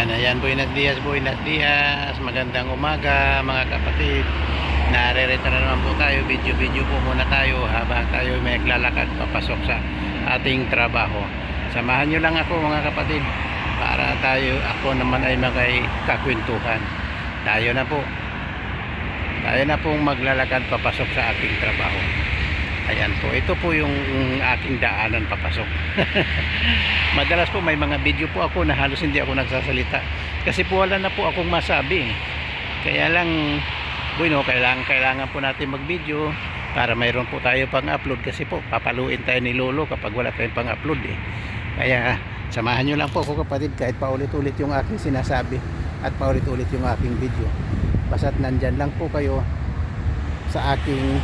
Ayan, ayan, buenas dias, buenas dias. Magandang umaga, mga kapatid. Narerito na naman po tayo. Video-video po muna tayo habang tayo may naglalakad papasok sa ating trabaho. Samahan nyo lang ako mga kapatid para tayo, ako naman ay magay kakwentuhan. Tayo na po. Tayo na pong maglalakad papasok sa ating trabaho. Ayan po, ito po yung aking daanan papasok. Madalas po may mga video po ako na halos hindi ako nagsasalita. Kasi po wala na po akong masabi. Kaya lang, bueno, kailangan, kailangan po natin mag-video para mayroon po tayo pang-upload kasi po papaluin tayo ni Lolo kapag wala tayong pang-upload eh. Kaya samahan nyo lang po ako kapatid kahit paulit-ulit yung aking sinasabi at paulit-ulit yung aking video. Basta't nandyan lang po kayo sa aking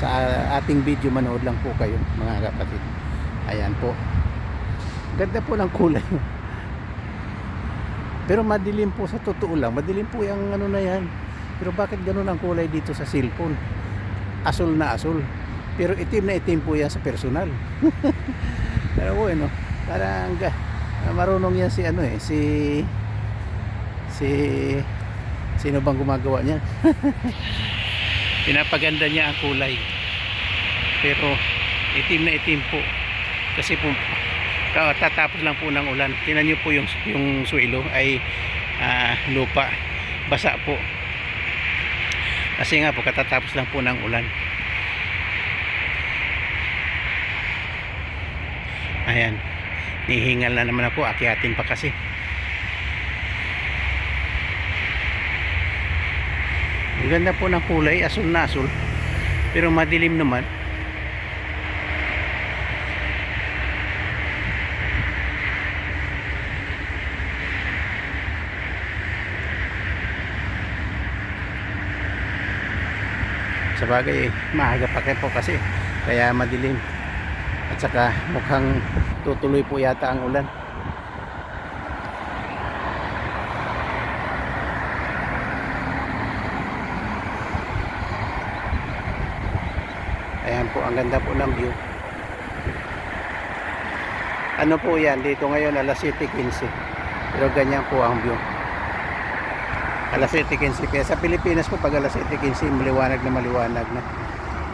sa ating video manood lang po kayo mga kapatid. Ayan po. Ganda po ng kulay. Pero madilim po sa totoo lang. Madilim po yung ano na yan. Pero bakit ganun ang kulay dito sa cellphone? Asul na asul. Pero itim na itim po yan sa personal. Pero bueno, parang ga- marunong yan si ano eh, si si sino bang gumagawa niyan? Pinapaganda niya ang kulay. Pero itim na itim po. Kasi po tatapos lang po ng ulan. Tingnan niyo po yung yung suelo ay ah, lupa. Basa po. Kasi nga po katatapos lang po ng ulan. Ayan. Nihingal na naman ako. Akiatin pa kasi. Ang ganda po ng kulay. Asul na asul. Pero madilim naman. Sa bagay maaga pa kayo po kasi kaya madilim. At saka mukhang tutuloy po yata ang ulan. Ayan po ang ganda po ng view. Ano po yan? Dito ngayon alas 7.15 pero ganyan po ang view alas 7.15 kaya sa Pilipinas po pag alas 7.15 maliwanag na maliwanag na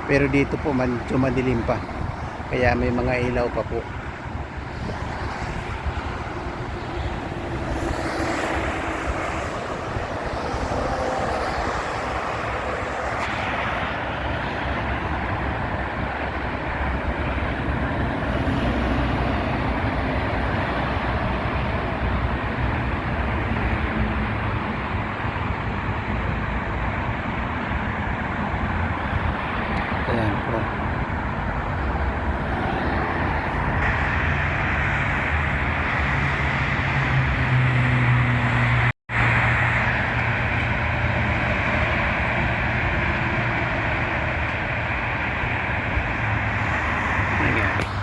pero dito po man madilim pa. Kaya may mga ilaw pa po ayan po Ayan.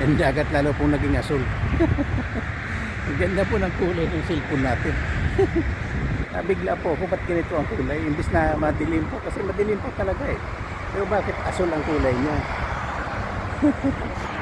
Ang dagat lalo pong naging asul. ang ganda po ng kulay ng cellphone natin. Nabigla po ako, ba't ganito ang kulay? Imbis na madilim po, kasi madilim po talaga eh. Pero bakit asul ang kulay niya?